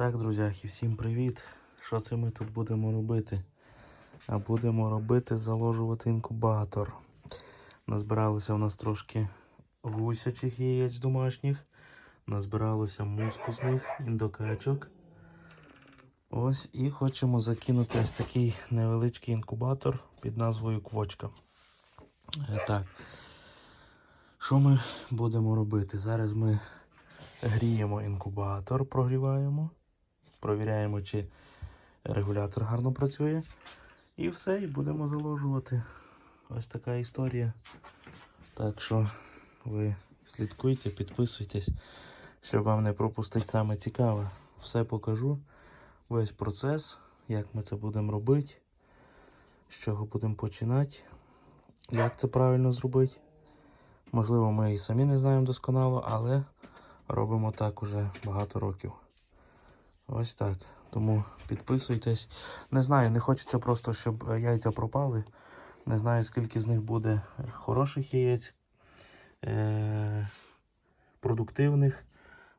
Так, друзяки, всім привіт. Що це ми тут будемо робити? А будемо робити заложувати інкубатор. Назбиралося у нас трошки гусячих яєць домашніх. Назбиралося мускусних індокачок. Ось і хочемо закинути ось такий невеличкий інкубатор під назвою Квочка. Е, Так. Що ми будемо робити? Зараз ми гріємо інкубатор, прогріваємо, провіряємо, чи регулятор гарно працює. І все, і будемо заложувати. Ось така історія. Так що ви слідкуйте, підписуйтесь, щоб вам не пропустити саме цікаве. Все покажу. Весь процес, як ми це будемо робити, з чого будемо починати, як це правильно зробити. Можливо, ми і самі не знаємо досконало, але робимо так уже багато років. Ось так. Тому підписуйтесь. Не знаю, не хочеться просто, щоб е, яйця пропали. Не знаю, скільки з них буде хороших яєць, е- продуктивних.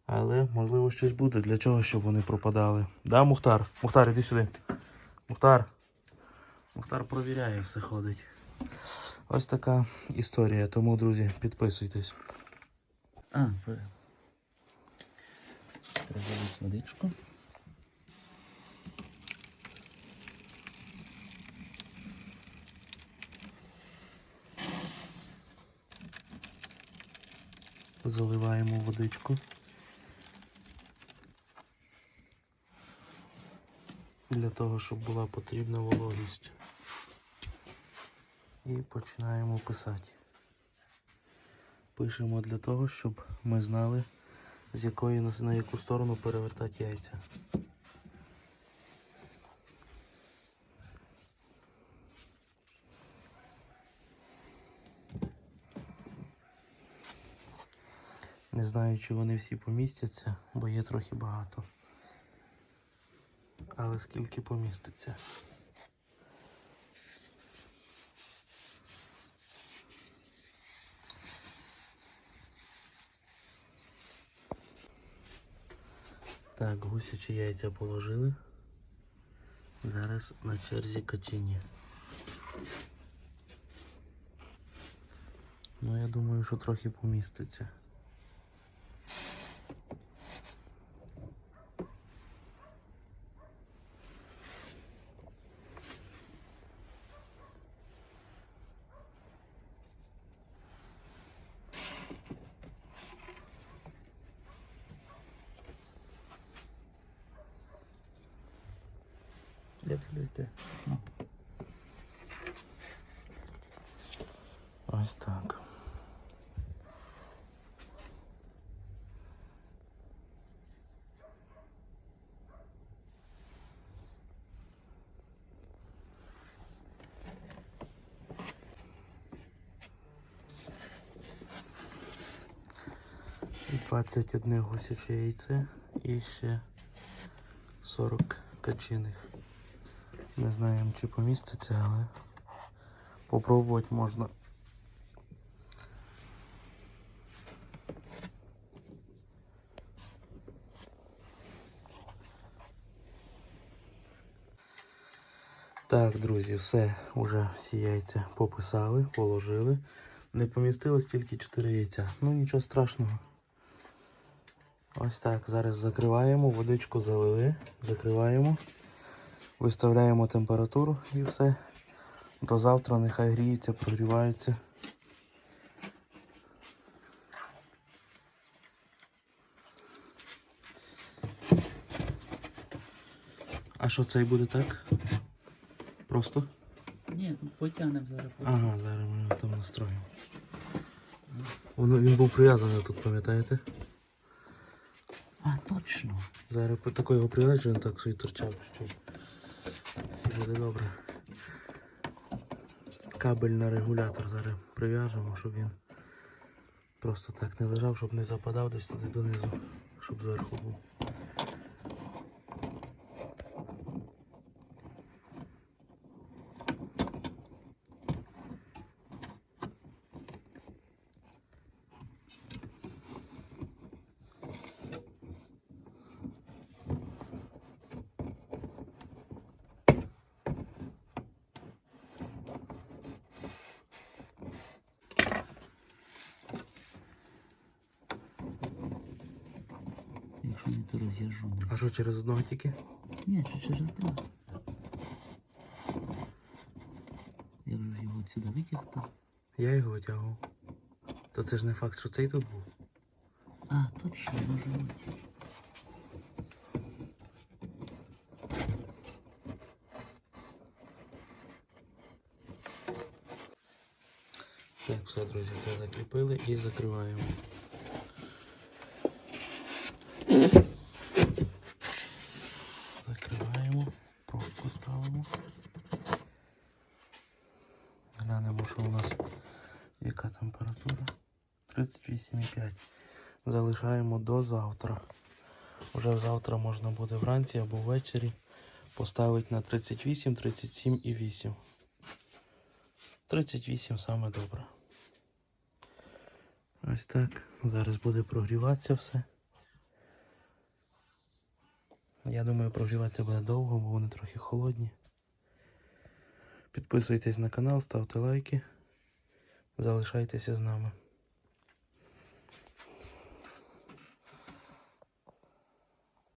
Але можливо щось буде для чого, щоб вони пропадали. Да, Мухтар? Мухтар, іди сюди. Мухтар. Мухтар провіряє, все ходить. Ось така історія. Тому, друзі, підписуйтесь. А, треба водичку. Заливаємо водичку. Для того, щоб була потрібна вологість. І починаємо писати. Пишемо для того, щоб ми знали, з якої на- яку сторону перевертати яйця. Не знаю, чи вони всі помістяться, бо є трохи багато. Але скільки поміститься? Так, гусячі яйця положили. Зараз на черзі качині. Ну, я думаю, що трохи поміститься. Дивіться? Ну, Ось так. Двадцять одне гусяче яйце і ще 40 качиних. Не знаємо, чи поміститься, але попробувати можна. Так, друзі, все, уже всі яйця пописали, положили. Не помістилось тільки 4 яйця. Ну нічого страшного. Ось так. Зараз закриваємо, водичку залили, закриваємо, виставляємо температуру і все. До завтра нехай гріється, прогрівається. А що цей буде так? Просто? ні, ну, потягнемо зараз. Ага, зараз ми його там настроїмо. Воно, він був прив'язаний тут, пам'ятаєте? А, точно. Зараз такого його прив'яжемо, так собі торчав чуть-чуть. І буде добре. Кабель на регулятор зараз прив'яжемо, щоб він просто так не лежав, щоб не западав десь туди донизу, щоб зверху був. Я. А що через одного тільки? Ні, що через два. Я ж його отсюди витягти. Я його витягував. То це ж не факт, що цей тут був. А, точно, може бути. Так, все, друзі, це закріпили і. Закриваємо, 38,5. Залишаємо до завтра. Уже завтра можна буде вранці або ввечері поставити на 38, 37 і 8. 38 саме добре. Ось так. Зараз буде прогріватися все. Я думаю, прогріватися буде довго, бо вони трохи холодні. Підписуйтесь на канал, ставте лайки. Залишайтеся з нами.